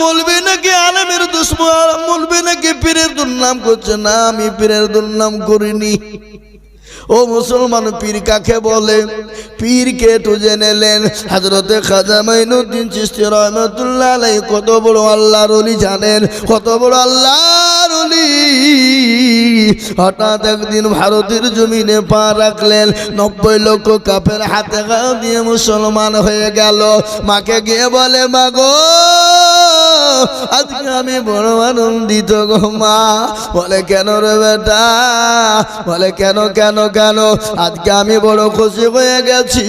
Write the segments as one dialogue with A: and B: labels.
A: মলবে নাকি আলমের দুশ্মন? মলবে নাকি পীরের দুর্নাম করছে? না, আমি পীরের দুর্নাম করিনি। ও মুসলমান, পীর কাকে বলে? পীরকে তো জেনে নেন। হাজরতে খাজা মাইনুদ্দিন চিস্তি রহমতুল্লাহ আলাই কত বড় আল্লাহর অলি জানেন? কত বড় আল্লাহর অলি হঠাৎ একদিন ভারতের জমিনে পা রাখলেন। নব্বই লক্ষ কাপের হাতে গা দিয়ে মুসলমান হয়ে গেল। মাকে গিয়ে বলে, মাগো আজকে আমি বড় আনন্দিত গো মা। বলে কেন রে বেটা? বলে কেন কেন কেন? আজকে আমি বড় খুশি হয়ে গেছি।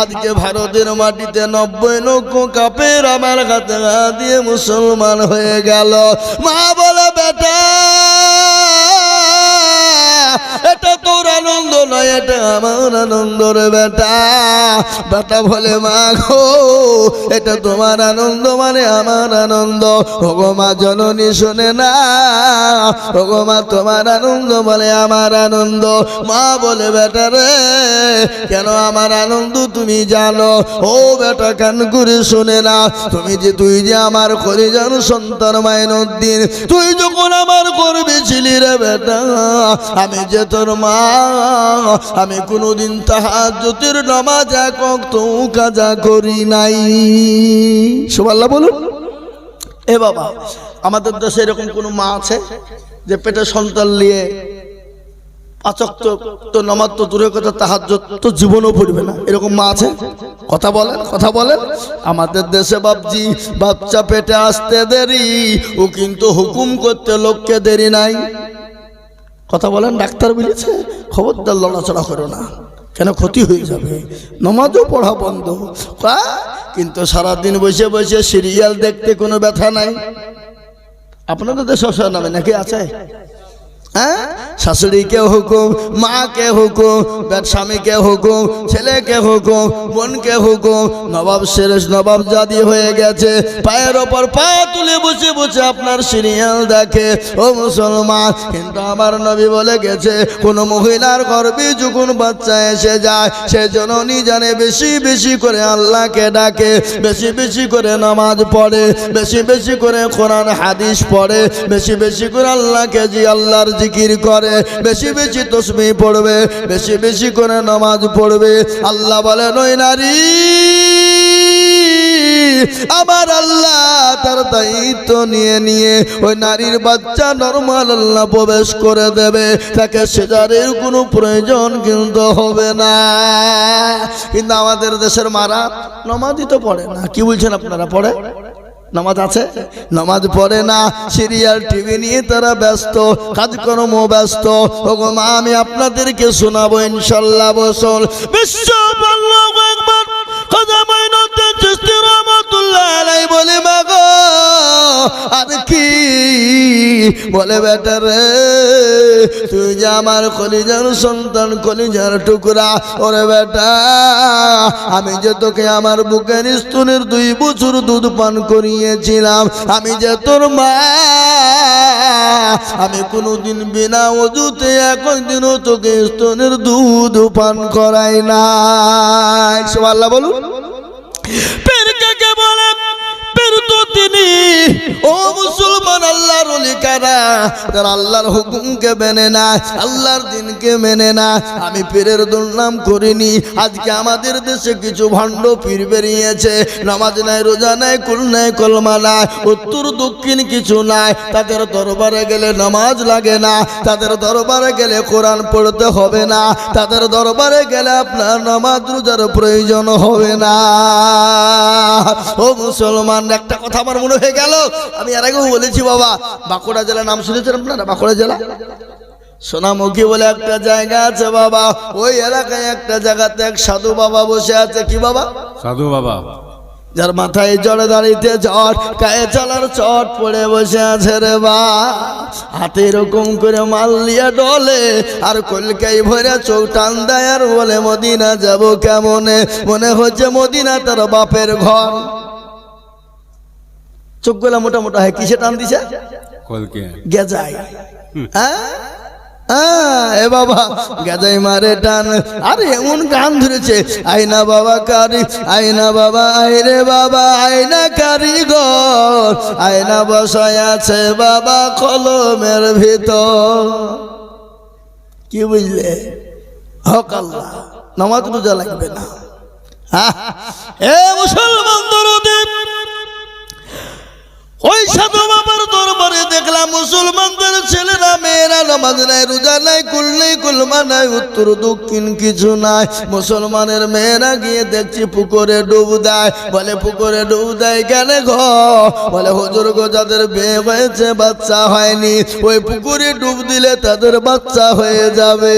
A: আজকে ভারতের মাটিতে নব্বই লক্ষ কাপের আমার হাতে দিয়ে মুসলমান হয়ে গেল। মা বলে, বেটা, এটা এটা আমার আনন্দ রে বেটা। বেটা বলে, মা গো, এটা তোমার আনন্দ মানে আমার আনন্দ। ওগো মা, জননী শোনে না। ওগো মা, তোমার আনন্দ বলে আমার আনন্দ। মা বলে, বেটা রে, কেন আমার আনন্দ তুমি জানো? ও বেটা, কান করে শোনে না। তুমি যে, তুই যে আমার করে জানো সন্তান মাইনুদ্দিন, তুই যখন আমার করবে ছিলি রে বেটা, আমি যে তোর মা আমি কোনোদিন তাহাজ্জুদের নামাজ একক তো কাজা করি নাই। সুবহানাল্লাহ বলুন। এ বাবা, আমাদের দেশে এরকম কোনো মা আছে যে পেটে সন্তান নিয়ে তো তো জীবনও না? এরকম কথা বলেন কথা বলেন। আমাদের দেশে বাচ্চা পেটে আসতে দেরি, ও কিন্তু হুকুম করতে লোককে দেরি নাই। কথা বলেন, ডাক্তার বলেছে, খবরদার লড়াচড়া করো না। কেন ক্ষতি হয়ে যাবে? নমাজও পড়া বন্ধ? কিন্তু সারাদিন বসে বসে সিরিয়াল দেখতে কোনো ব্যথা নাই? আপনাদের দেশে নামে নাকি আছে? হ্যাঁ? শাশুড়িকে হুকুম, মাকে হুকুম স্বামীকে হুকুম, ছেলেকে হুকুম, বোনকে হুকুম। নবাব শেরেশ, নবাব জাদি হয়ে গেছে। পায়ের ওপর পা তুলে বসে বসে আপনার সিরিয়াল দেখে। ও মুসলমান, কিন্তু আমার নবী বলে গেছে, কোন মহিলার গর্বে যখন বাচ্চা এসে যায়, সে জননী জানে বেশি বেশি করে আল্লাহকে ডাকে, বেশি বেশি করে নামাজ পড়ে, বেশি বেশি করে কোরআন, হাদিস পড়ে, বেশি বেশি করে আল্লাহকে জি আল্লাহর জিকির করে, বেশি বেশি তসমি পড়বে, বেশি বেশি করে নামাজ পড়বে। আল্লাহ বলেন, ওই নারী, আমার আল্লাহ তার দায়িত্ব নিয়ে নিয়ে ওই নারীর বাচ্চা নর্মাল আল্লাহ প্রবেশ করে দেবে। তাকে সেজারের কোনো প্রয়োজন কিন্তু হবে না। কিন্তু আমাদের দেশের মারা নমাজই তো পড়ে না। কি বলছেন আপনারা, পড়ে? নামাজ আছে? নামাজ পড়ে না, সিরিয়াল, টিভি নিয়ে তারা ব্যস্ত কাজকর্ম ব্যস্ত। ওগো মা, আমি আপনাদেরকে শোনাবো, ইনশাল্লাহ বসল বিশ্ব বলে বেটা রে তুই যে আমার কলিজার সন্তান, কলিজার টুকরা, ওরে বেটা, আমি যে তোকে আমার বুকের স্তনের দুই বছর দুধ পান করিয়েছিলাম, আমি যে তোর মা, আমি কোনোদিন বিনা অজুতে একদিনও তোকে স্তনের দুধ পান করাই না বলুন। কারা তারা আল্লাহর হুকুমকে মেনে না, আল্লাহর দিনকে মেনে না। আমি পীরের দুর্নাম করিনি, আজকে আমাদের দেশে কিছু ভণ্ড পীর বেরিয়েছে। নামাজ নাই, রোজা নাই, কুল নাই, কলমা নাই, উত্তর দক্ষিণ কিছু নাই। তাদের দরবারে গেলে নামাজ লাগে না, তাদের দরবারে গেলে কোরআন পড়তে হবে না, তাদের দরবারে গেলে আপনার নামাজ রোজার প্রয়োজন হবে না। ও মুসলমান, একটা কথা আমার মনে হয়ে গেল। আমি এর আগেও বলেছি বাবা বাঁকুড়া জেলার নাম শুনেছেন আপনারা? বাঁকুড়া জেলা? সোনামুখী বলে একটা জায়গা আছে বাবা। ওই এলাকায় একটা জায়গাতে এক সাধু বাবা বসে আছে। কি বাবা?
B: সাধু বাবা।
A: যার মাথায় জড়ে দাঁড়িতে চট গায়ে চলার চট পড়ে বসে আছে রে বা। হাতে এরকম করে মাল লিয়ে ডলে আর কলকাই ভরে চোখ টান দেয় আর বলে মদিনা যাব কেমনে? মনে হচ্ছে মদিনা তার বাপের ঘর। চোখগুলা মোটা মোটা হয় কিসে টান দিছে? গেজাই। হ্যাঁ? এ বাবা, গাজাই মারে টান। আরে, এমন গান ধরেছে আইনা বাবা কারি আইনা বাবা আইরে বাবা আইনা আয়না বসায় আছে বাবা কলমের ভিতর। কি বুঝলে? হক আল্লাহ, নামাজ রোজা লাগবে না। হ্যাঁ মুসলমান দরদি ওই সাধু দেখলাম মুসলমানদের ছেলেরা, মেয়েরা নামাজ নাই, রোজা নাই কুল নেই কুলমা নাই, উত্তর, দক্ষিণ কিছু নাই। মুসলমানের মেয়েরা গিয়ে দেখছি পুকুরে ডুব দেয়। বলে, পুকুরে ডুব দেয় কেন ঘ বলে, হজুর গো, যাদের বিয়ে হয়েছে, বাচ্চা হয়নি। ওই পুকুরে ডুব দিলে তাদের বাচ্চা হয়ে যাবে।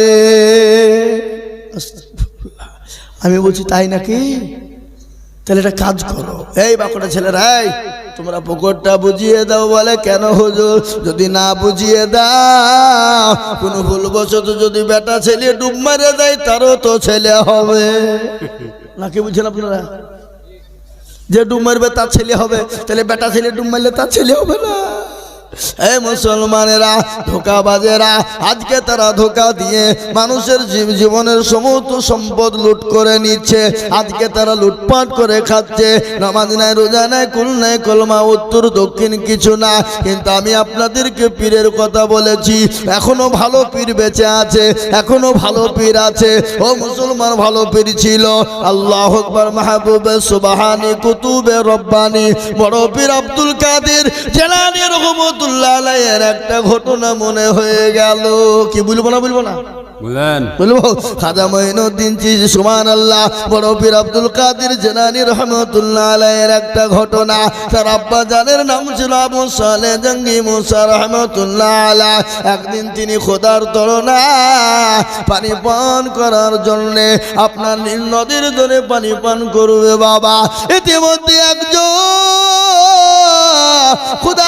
A: আমি বলছি, তাই নাকি? তাহলে একটা কাজ করো। এই বাঁকুড়া ছেলেরা, এই তোমরা পুকুরটা বুঝিয়ে দাও বলে কেন হুজুর? যদি না বুঝিয়ে দাও কোনো ভুলবশত যদি বেটা ছেলে ডুব মারে দেয় তারও তো ছেলে হবে। নাকি বুঝছেন আপনারা? যে ডুব মারবে তার ছেলে হবে। তাহলে বেটা ছেলে ডুব মারলে তার ছেলে হবে না। এই মুসলমানেরা, ধোকাবাজেরা, আজকে তারা ধোকা দিয়ে মানুষের জীব জীবনের সমস্ত সম্পদ লুট করে নিচ্ছে। আজকে তারা লুটপাট করে খাচ্ছে। নামাজ নাই, রোজা নাই, কুল নাই, কলমা, উত্তর, দক্ষিণ কিছু না। কিন্তু আমি আপনাদেরকে পীরের কথা বলেছি, এখনও ভালো পীর বেঁচে আছে, এখনও ভালো পীর আছে। ও মুসলমান, ভালো পীর ছিল। আল্লাহ আকবার, মাহবুবে সুবাহানি, কুতুবে রব্বানি। বড় পীর আব্দুল কাদের জেলানি রহমতুল্লাহ আলাইয়ের একটা ঘটনা মনে হয়ে গেল। কি বলব না বলব না?
B: বলেন।
A: বলব খাজা মঈনুদ্দিন চিজ সুমান আল্লাহ বড় পীর আব্দুল কাদের জেনানি রহমতুল্লাহ আলাইয়ের একটা ঘটনা। তার আব্বা জানের নাম ছিল আবু সালে জঙ্গি মুসা রহমতুল্লাহ আলাহ একদিন তিনি খোদার তরনা পানি পান করার জন্য আপনার নীল নদীর ধরে পানি পান করবে বাবা। ইতিমধ্যে একজন তিনি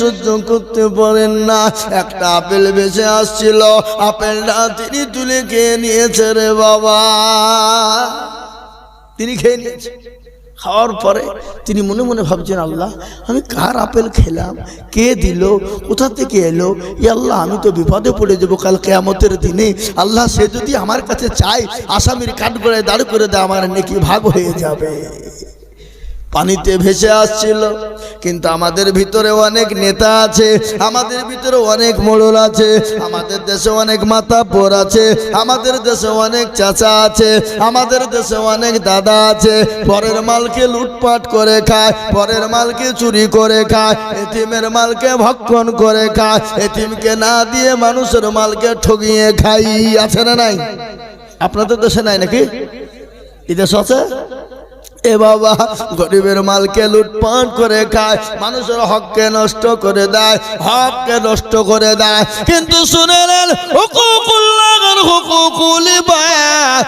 A: সহ্য করতে পারেন না। একটা আপেল বেঁচে আসছিল, আপেলটা তিনি তুলে খেয়ে নিয়েছে রে বাবা। তিনি খেয়ে নিয়েছে। খাওয়ার পরে তিনি মনে মনে ভাবছেন, আল্লাহ, আমি কার আপেল খেলাম? কে দিল? কোথা থেকে এলো? এ আল্লাহ, আমি তো বিপদে পড়ে যাব কাল কেয়ামতের দিনে। আল্লাহ, সে যদি আমার কাছে চাই আসামির কাঠ করে দাঁড় করে দেয়, আমার নেকি ভাগ হয়ে যাবে। পানিতে ভেসে আসছিল। কিন্তু আমাদের ভিতরে অনেক নেতা আছে, আমাদের ভিতরে অনেক মোড়ল আছে, আমাদের দেশে অনেক মাতাব্বর আছে, আমাদের দেশে অনেক চাচা আছে, আমাদের দেশে অনেক দাদা আছে, পরের মালকে লুটপাট করে খায়, পরের মালকে চুরি করে খায়, এতিমের মালকে ভক্ষণ করে খায়, এতিমকে না দিয়ে মানুষের মালকে ঠগিয়ে খাই, আছে না নাই? আপনাদের দেশে নাই নাকি? এই দেশ আছে? এ বাবা, গরিবের মালকে লুটপাট করে খায়, মানুষের হককে নষ্ট করে দেয়, হককে নষ্ট করে দেয় কিন্তু শুনে নেন, হুকুকুল্লাহর হুকুকুল ইবাদ।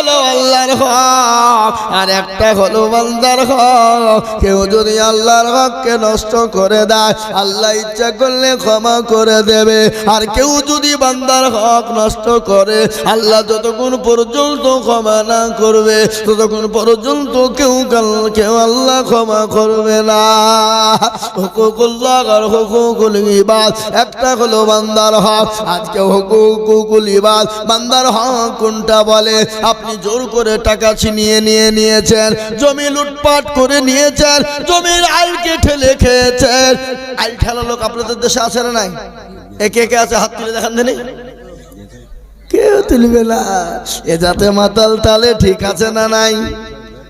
A: হলো আল্লাহর হক, আর একটা হলো বান্দার হক। কেউ যদি আল্লাহর হককে নষ্ট করে দেয়, আল্লাহ ইচ্ছা করলে ক্ষমা করে দেবে। আর কেউ যদি বান্দার হক নষ্ট করে, আল্লাহ যতক্ষণ পর্যন্ত ক্ষমা না করবে, ততক্ষণ পর্যন্ত কেউ কেউ আল্লাহ ক্ষমা করবে না। হুকুকুল্লাহ আর হুকুকুল ইবাদ, একটা হলো বান্দার হক। আজকে হুকুকুল ইবাদ, বান্দার হক কোনটা বলে? আপনি জোর করে টাকা ছিনিয়ে নিয়ে নিয়েছেন, জমি লুটপাট করে নিয়েছেন, জমির আইলকে ঠেলে খেয়েছেন আইল ঠেলা লোক আপনাদের দেশে আছে না নাই? একে একে আছে? হাত তুলে দেখান দেনি। কেউ তুলবে না। এ যাতে মাতাল তালে ঠিক আছে না নাই?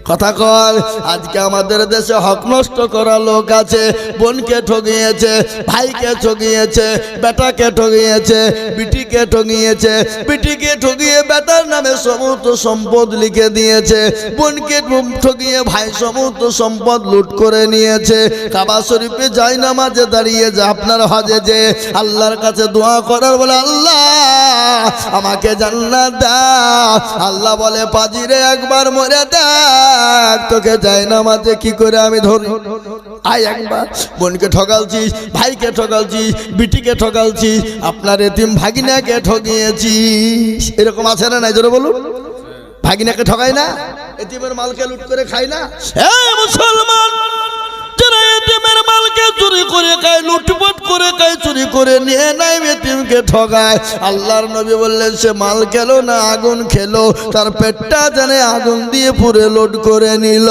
A: কথা কর আজকে আমাদের দেশে হক নষ্ট করা লোক আছে, বোনকে ঠগিয়েছে ভাইকে ঠগিয়েছে বেটাকে ঠগিয়েছে বিটিকে ঠগিয়েছে বিটিকে ঠগিয়ে বেটার নামে সমস্ত সম্পদ লিখে দিয়েছে, বোনকে ঠগিয়ে ভাই সমস্ত সম্পদ লুট করে নিয়েছে। কাবা শরীফে যাই নামাজে দাঁড়িয়ে যে আপনার হজে যে আল্লাহর কাছে দোয়া করার বলে, আল্লাহ! আমাকে জান্নাত দাও। আল্লাহ বলে, পাজিরে একবার মরে দেখ। তোকে যাই নামাজে কি করে আমি ধরি আয় একবার, বোনকে ঠকালছিস, ভাইকে ঠকালছিস, বিটিকে ঠকালছিস, আপনার এতিম ভাগিনাকে ঠকিয়েছিস। এরকম আছে না নাই? জোরে বলুন। ভাগিনাকে ঠকাই না? এতিমের মালকে লুট করে খাই না? এ মুসলমান! মালকে চুরি করে খায়, লুটপুট করে খায়, চুরি করে নিয়ে নাই মেতিমকে ঠগায়। আল্লাহর নবী বললেন, সে মাল খেলো না, আগুন খেলো। তার পেটটা জানে আগুন দিয়ে পুরে লোড করে নিল।